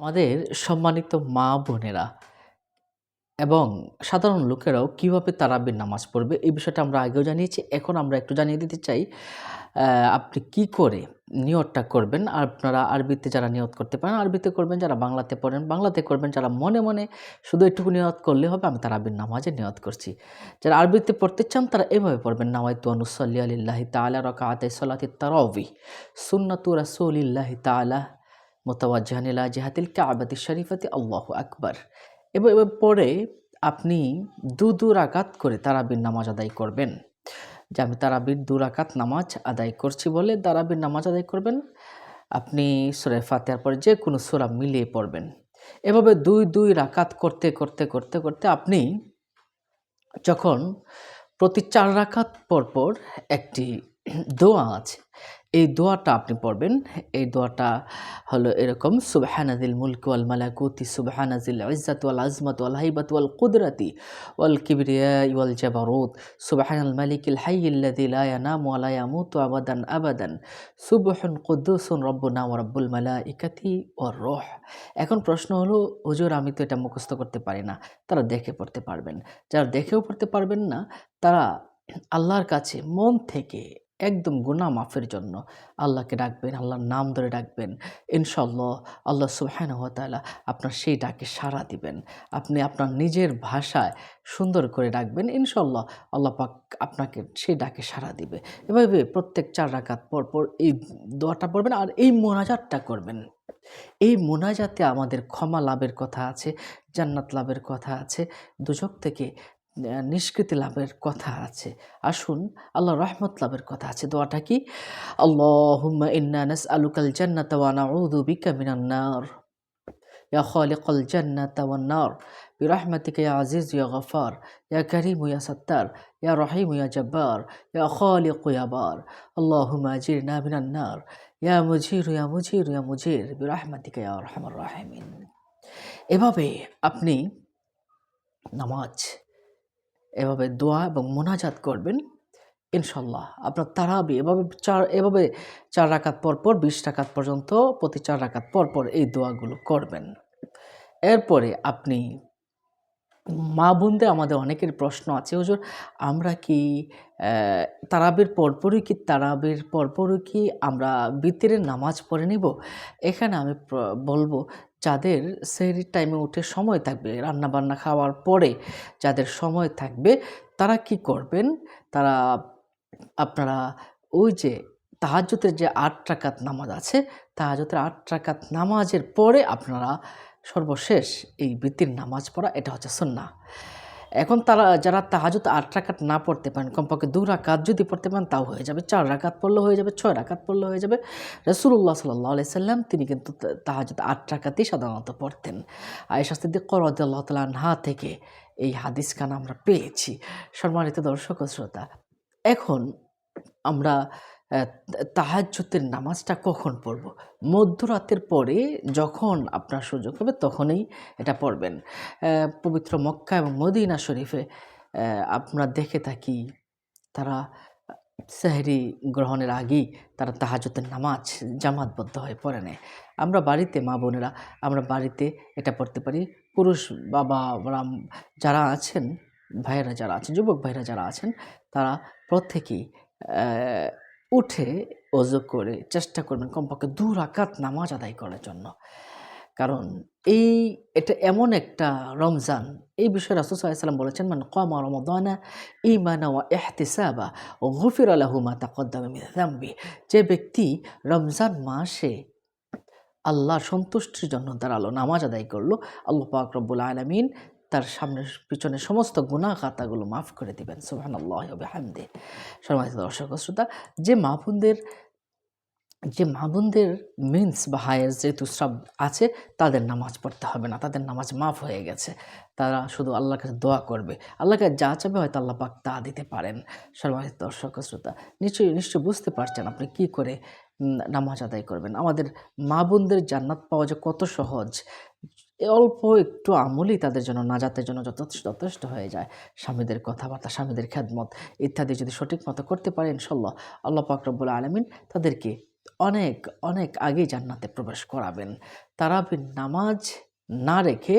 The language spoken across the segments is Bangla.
আমাদের সম্মানিত মা বোনেরা এবং সাধারণ লোকেরাও কীভাবে তারাবির নামাজ পড়বে, এই বিষয়টা আমরা আগেও জানিয়েছি, এখন আমরা একটু জানিয়ে দিতে চাই আপনি কি করে নিয়তটা করবেন? আপনারা আরবিতে যারা নিয়ত করতে পারেন, আরবিতে করবেন, যারা বাংলাতে পড়েন, বাংলাতে করবেন, যারা মনে মনে শুধু একটুকু নিয়ত করলে হবে, আমি তারাবির নামাজে নিয়ত করছি। যারা আরবিতে পড়তে চান, তারা এভাবে পড়বেন নামাই তু আনুসল্লি আলিল্লাহি তালা রকাতে সলাতি তারাবি সুন্নাতু রাসুলিল্লাহি তালা মোতাবাজ্জাহান ইলা জিহাতিল কাবাতি শরীফাতি আল্লাহু আকবার এবার এবার পরে আপনি দু রাকাত করে তারাবির নামাজ আদায় করবেন। যে আমি তারাবির দু রাকাত নামাজ আদায় করছি বলে তারাবির নামাজ আদায় করবেন, আপনি সুরে ফাতেহার পরে যে কোনো সুরা মিলিয়ে পড়বেন। এভাবে দুই দুই রাকাত করতে করতে করতে করতে আপনি যখন প্রতি চার রাকাত পর পর একটি দোয়া আছে এই দোয়াটা আপনি পড়বেন। এই দোয়াটা হলো এরকম সুবহানাদিল মুলক ওয়াল মালাকুতি সুবহানাজিল ইজ্জাত ওয়াল আজমাত ওয়াল হাইবাত ওয়াল কুদরাতি ওয়াল কিবরিয়া ওয়াল জাবারুত, সুবহানাল মালিকিল হাইয়িল্লাযী লা ইয়ানামু ওয়া লা ইয়ামুতু আবাদান আবাদান, সুবহুন কুদ্দুসুন রব্বুনা ওয়া রব্বুল মালাইকাতি ওয়ার রূহ। এখন প্রশ্ন হলো, হুজুর, আমি তো এটা মুখস্থ করতে পারি না। তারা দেখে পড়তে পারবেন। যারা দেখেও পড়তে পারবেন না, তারা আল্লাহর কাছে মন থেকে একদম গুনাহ মাফের জন্য আল্লাহকে ডাকবেন, আল্লাহর নাম ধরে ডাকবেন। ইনশাল্লাহ আল্লাহ সুবহানাহু ওয়া আপনার সেই ডাকে সাড়া দিবেন। আপনি আপনার নিজের ভাষায় সুন্দর করে ডাকবেন। ইনশাল্লাহ আল্লাহ পাক আপনাকে সেই ডাকে সাড়া দিবে। এভাবে প্রত্যেক চার রাকাত পর পর এই দোয়াটা পড়বেন আর এই মোনাজাতটা করবেন। এই মোনাজাতে আমাদের ক্ষমা লাভের কথা আছে, জান্নাত লাভের কথা আছে। দুজক থেকে নিষ্কৃতি লাভের কথা আছে আসুন আল্লাহ রহমত লাভের কথা আছে দোয়াটা কি আল্লাহুম্মা ইন্না নাসআলুকাল জান্নাতা ওয়া নাউযু বিকা মিনান নার ইয়া খালিকাল জান্নাতা ওয়ান নার برحمتك يا عزيز يا غفار يا كريم يا ستار يا رحيم يا جبار يا خالق يا بار اللهم أجرنا من النار يا مجير يا مجير يا مجير برحمتك يا أرحم الراحمين এভাবে আপনি নামাজ এভাবে দোয়া এবং মোনাজাত করবেন ইনশাল্লাহ আপনার তারাবি, এভাবে চার এভাবে চার রাকাত পর পর, বিশ রাকাত পর্যন্ত প্রতি চার রাকাত পর পর এই দোয়াগুলো করবেন। এরপরে আপনি মা বোনদের আমাদের অনেকের প্রশ্ন আছে হুজুর আমরা কি তারাবির পরপরই কি, তারাবির পরপরই কি আমরা বিতিরের নামাজ পড়ে নিব? এখানে আমি বলব, যাদের সেই টাইমে উঠে সময় থাকবে রান্না বান্না খাওয়ার পরে যাদের সময় থাকবে, তারা কি করবেন? তারা, আপনারা ওই যে তাহাজ্জুদের যে আট রাকাত নামাজ আছে, তাহাজ্জুদের আট রাকাত নামাজের পরে আপনারা সর্বশেষ এই বৃত্তির নামাজ পড়া, এটা হচ্ছে সুন্নাহ। এখন তারা, যারা তাহাজুদ আট রাকাত না পড়তে পারেন, কমপক্ষে দু রাকাত যদি পড়তে পারেন, তাও হয়ে যাবে। চার রাকাত পড়লে হয়ে যাবে, ছয় রাকাত পড়লে হয়ে যাবে। রসুল্লাহ সাল্লাহ আলি সাল্লাম, তিনি কিন্তু তাহাজুদ আট রাকাতেই সাধারণত পড়তেন। আয়েশা সিদ্দিক রদিয়াল্লাহ তালা আনহা থেকে এই হাদিস খান আমরা পেয়েছি। সম্মানিত দর্শক শ্রোতা, এখন আমরা তাহাজ্জুতের নামাজটা কখন পড়ব? মধ্যরাতের পরে যখন আপনার সুযোগ হবে তখনই এটা পড়বেন। পবিত্র মক্কা এবং মদিনা শরীফে আমরা দেখে থাকি তারা সেহরি গ্রহণের আগেই তারা তাহাজতের নামাজ জামাতবদ্ধ হয়ে পড়ে নেয়। আমরা বাড়িতে, মা বোনেরা, আমরা বাড়িতে এটা পড়তে পারি। পুরুষ বাবা রাম যারা আছেন, ভাইয়েরা যারা আছেন যুবক ভাইয়েরা যারা আছেন, তারা প্রত্যেকেই উঠে অজু করে চেষ্টা করবেন কমপক্ষে দু রাকাত নামাজ আদায় করার জন্য। কারণ এই, এটা এমন একটা রমজান। এই বিষয়ে রাসুল সাল্লাম বলেছেন মানে কমা রমদানা ইমানা ওয়া ইহতিসাবা ও গফির আলাহু মা তাকদ্দামা যে ব্যক্তি রমজান মাসে আল্লাহ সন্তুষ্টির জন্য দাঁড়াল নামাজ আদায় করল, আল্লাহ পাক রব্বুল আলমিন তার সামনে, পিছনে সমস্ত গুণা খাতাগুলো মাফ করে দিবেন। সুবহান আল্লাহ হামদে সম্মানিত দর্শক শ্রোতা, যে মা বোনদের যে মা বোনদের মিন্স বা হায়ের যে তুসরাব আছে, তাদের নামাজ পড়তে হবে না, তাদের নামাজ মাফ হয়ে গেছে। তারা শুধু আল্লাহর কাছে দোয়া করবে। আল্লাহকে যা চাবে হয়তো আল্লাহ পাক তা দিতে পারেন। সম্মানিত দর্শক শ্রোতা, নিশ্চয়ই নিশ্চয়ই বুঝতে পারছেন আপনি কি করে নামাজ আদায় করবেন। আমাদের মা বোনদের জান্নাত পাওয়া যে কত সহজ। অল্প একটু আমলই তাদের জন্য নাজাতের জন্য যথেষ্ট যথেষ্ট হয়ে যায়। স্বামীদের কথাবার্তা, স্বামীদের খ্যাদমত ইত্যাদি যদি সঠিক মতো করতে পারে ইনশাল্লাহ আল্লাহ পাকরবুল আলমিন তাদেরকে অনেক অনেক আগেই জান্নাতে প্রবেশ করাবেন। তারাবির নামাজ না রেখে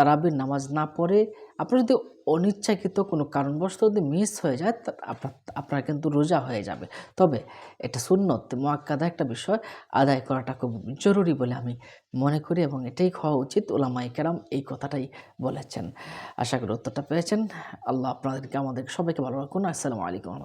তারাবির নামাজ না পড়ে আপনার যদি অনিচ্ছাকৃত কোনো কারণবশত যদি মিস হয়ে যায় আপনার আপনার কিন্তু রোজা হয়ে যাবে। তবে এটা সুন্নত মোয়াক্কাদা একটা বিষয়, আদায় করাটা খুব জরুরি বলে আমি মনে করি এবং এটাই হওয়া উচিত। ওলামাই কেরাম এই কথাটাই বলেছেন। আশা করি উত্তরটা পেয়েছেন। আল্লাহ আপনাদেরকে আমাদের সবাইকে ভালো রাখুন। আসসালামু আলাইকুম